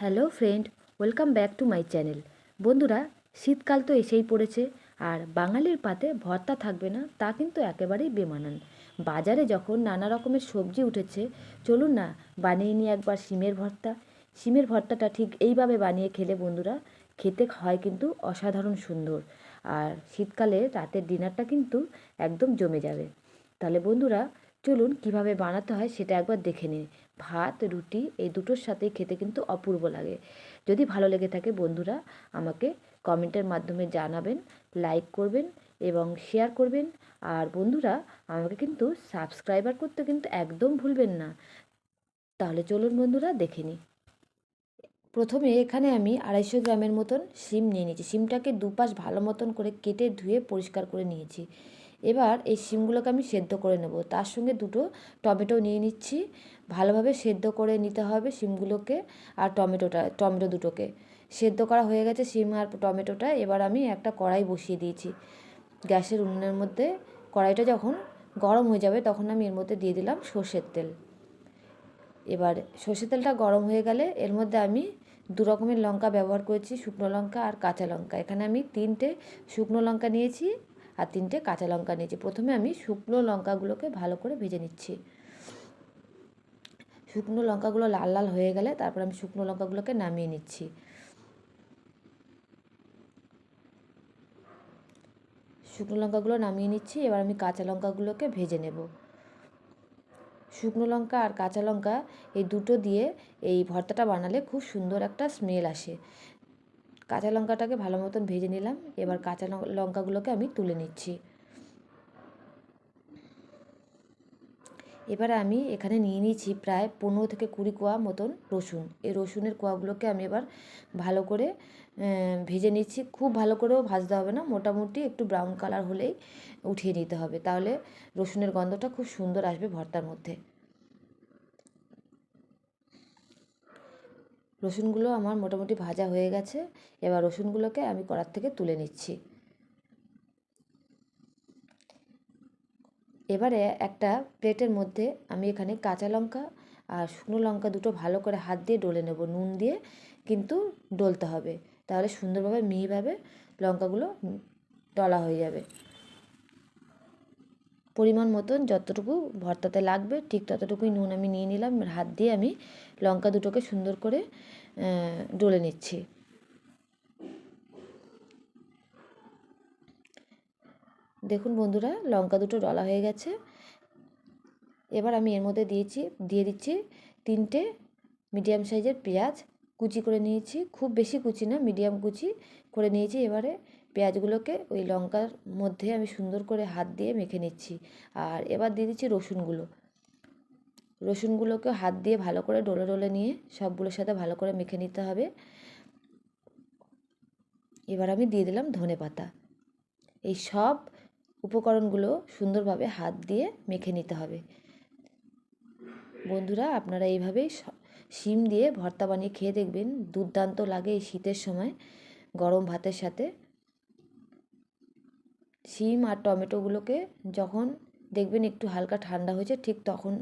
Hello friend, welcome back to my channel. বন্ধুরা, শীতকাল তো এসেই পড়েছে, আর বাঙালির পাতে ভর্তা থাকবে না, তা কিন্তু একেবারেই বেমানান। বাজারে যখন নানা রকমের সবজি উঠেছে, চলুন না, বানিয়ে নিই একবার শিমের ভর্তা। শিমের ভর্তাটা ঠিক এইভাবে বানিয়ে খেলে বন্ধুরা, খেতে হয় কিন্তু অসাধারণ সুন্দর। আর শীতকালে রাতের ডিনারটা কিন্তু একদম জমে যাবে। তাহলে বন্ধুরা, চলুন কীভাবে বানাতে হয় সেটা একবার দেখে নিন ভাত, রুটি এই দুটোর সাথেই খেতে কিন্তু অপূর্ব লাগে। যদি ভালো লেগে থাকে বন্ধুরা, আমাকে কমেন্টের মাধ্যমে জানাবেন লাইক করবেন এবং শেয়ার করবেন। আর বন্ধুরা, আমাকে কিন্তু সাবস্ক্রাইবার করতে কিন্তু একদম ভুলবেন না। তাহলে চলুন বন্ধুরা, দেখে নিই। প্রথমে এখানে আমি আড়াইশো গ্রামের মতন শিম নিয়ে নিয়েছি। শিমটাকে দুপাশ ভালো মতন করে কেটে ধুয়ে পরিষ্কার করে নিয়েছি। এবার এই শিমগুলোকে আমি সেদ্ধ করে নেব। তার সঙ্গে দুটো টমেটো নিয়ে নিচ্ছি। ভালোভাবে সেদ্ধ করে নিতে হবে শিমগুলোকে আর টমেটোটা, টমেটো দুটোকে। সেদ্ধ করা হয়ে গেছে শিম আর টমেটোটা। এবার আমি একটা কড়াই বসিয়ে দিয়েছি। গ্যাসের উনুনের মধ্যে কড়াইটা যখন গরম হয়ে যাবে তখন আমি এর মধ্যে দিয়ে দিলাম সর্ষের তেল। এবার সর্ষের তেলটা গরম হয়ে গেলে এর মধ্যে আমি দু রকমের লঙ্কা ব্যবহার করেছি, শুকনো লঙ্কা আর কাঁচা লঙ্কা। এখানে আমি তিনটে শুকনো লঙ্কা নিয়েছি। আর তিনটে কাঁচা লঙ্কা নিয়েছি। প্রথমে আমি শুকনো লঙ্কাগুলোকে ভালো করে ভেজে নিচ্ছি। শুকনো লঙ্কাগুলো লাল লাল হয়ে গেলে তারপর আমি শুকনো লঙ্কাগুলোকে নামিয়ে নিচ্ছি। শুকনো লঙ্কাগুলো নামিয়ে নিচ্ছি, এবার আমি কাঁচা লঙ্কাগুলোকে ভেজে নেব। শুকনো লঙ্কা আর কাঁচা লঙ্কা এই দুটো দিয়ে এই ভর্তাটা বানালে খুব সুন্দর একটা স্মেল আসে। কাঁচা লঙ্কাটাকে ভালো মতন ভেজে নিলাম। এবার কাঁচা লঙ্কাগুলোকে আমি তুলে নিচ্ছি। এবার আমি এখানে নিয়ে নিয়েছি প্রায় পনেরো থেকে কুড়ি কোয়া মতন রসুন। এই রসুনের কোয়াগুলোকে আমি এবার ভালো করে ভেজে নিচ্ছি। খুব ভালো করেও ভাজতে হবে না, মোটামুটি একটু ব্রাউন কালার হলেই উঠিয়ে নিতে হবে। তাহলে রসুনের গন্ধটা খুব সুন্দর আসবে ভর্তার মধ্যে। রসুনগুলো আমার মোটামুটি ভাজা হয়ে গেছে। এবার রসুনগুলোকে আমি কড়ার থেকে তুলে নিচ্ছি। এবারে একটা প্লেটের মধ্যে আমি এখানে কাঁচা লঙ্কা আর শুকনো লঙ্কা দুটো ভালো করে হাত দিয়ে ডলে নেব, নুন দিয়ে, কিন্তু ডলতে হবে। তাহলে সুন্দরভাবে মিহিভাবে লঙ্কাগুলো ডলা হয়ে যাবে। পরিমাণ মতন যতটুকু ভর্তাতে লাগবে, ঠিক ততটুকুই নুন আমি নিয়ে নিলাম হাত দিয়ে আমি লঙ্কা দুটোকে সুন্দর করে ডলে নিচ্ছি। দেখুন বন্ধুরা, লঙ্কা দুটো ডলা হয়ে গেছে। এবার আমি এর মধ্যে দিয়েছি, দিয়ে দিচ্ছি তিনটে মিডিয়াম সাইজের পেঁয়াজ কুচি করে নিয়েছি, খুব বেশি কুচি না, মিডিয়াম কুচি করে নিয়েছি। এবারে পেঁয়াজগুলোকে ওই লঙ্কার মধ্যে আমি সুন্দর করে হাত দিয়ে মেখে নিচ্ছি। আর এবার দিয়ে দিচ্ছি রসুনগুলো। রসুনগুলোকে হাত দিয়ে ভালো করে ডলে ডলে নিয়ে সবগুলোর সাথে ভালো করে মেখে নিতে হবে। এবার আমি দিয়ে দিলাম ধনে পাতা। এই সব উপকরণগুলো সুন্দরভাবে হাত দিয়ে মেখে নিতে হবে। বন্ধুরা, আপনারা এইভাবেই শিম দিয়ে ভর্তা বানিয়ে খেয়ে দেখবেন দুর্দান্ত লাগে এই শীতের সময় গরম ভাতের সাথে। শিম আর টমেটোগুলোকে যখন দেখবেন একটু হালকা ঠান্ডা হয়েছে, ঠিক তখন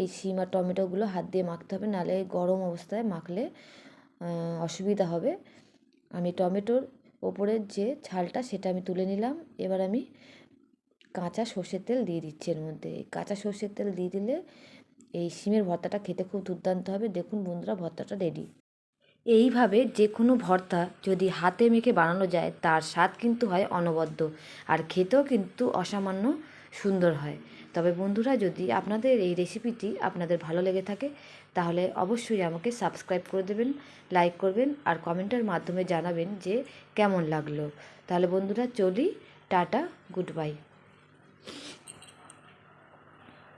এই শিম আর টমেটোগুলো হাত দিয়ে মাখতে হবে, নাহলে গরম অবস্থায় মাখলে অসুবিধা হবে। আমি টমেটোর ওপরের যে ছালটা সেটা আমি তুলে নিলাম, এবার আমি কাঁচা সর্ষের তেল দিয়ে দিচ্ছি এর মধ্যে। কাঁচা সর্ষের তেল দিয়ে দিলে এই শিমের ভর্তাটা খেতে খুব দুর্দান্ত হবে। দেখুন বন্ধুরা, ভর্তাটা রেডি এইভাবে যে কোনো ভর্তা যদি হাতে মেখে বানানো যায়, তার স্বাদ কিন্তু হয় অনবদ্য আর খেতেও কিন্তু অসামান্য সুন্দর হয়। তবে বন্ধুরা, যদি আপনাদের এই রেসিপিটি আপনাদের ভালো লেগে থাকে, তাহলে অবশ্যই আমাকে সাবস্ক্রাইব করে দেবেন লাইক করবেন আর কমেন্টের মাধ্যমে জানাবেন যে কেমন লাগল। তাহলে বন্ধুরা, চলি, টাটা গুড বাই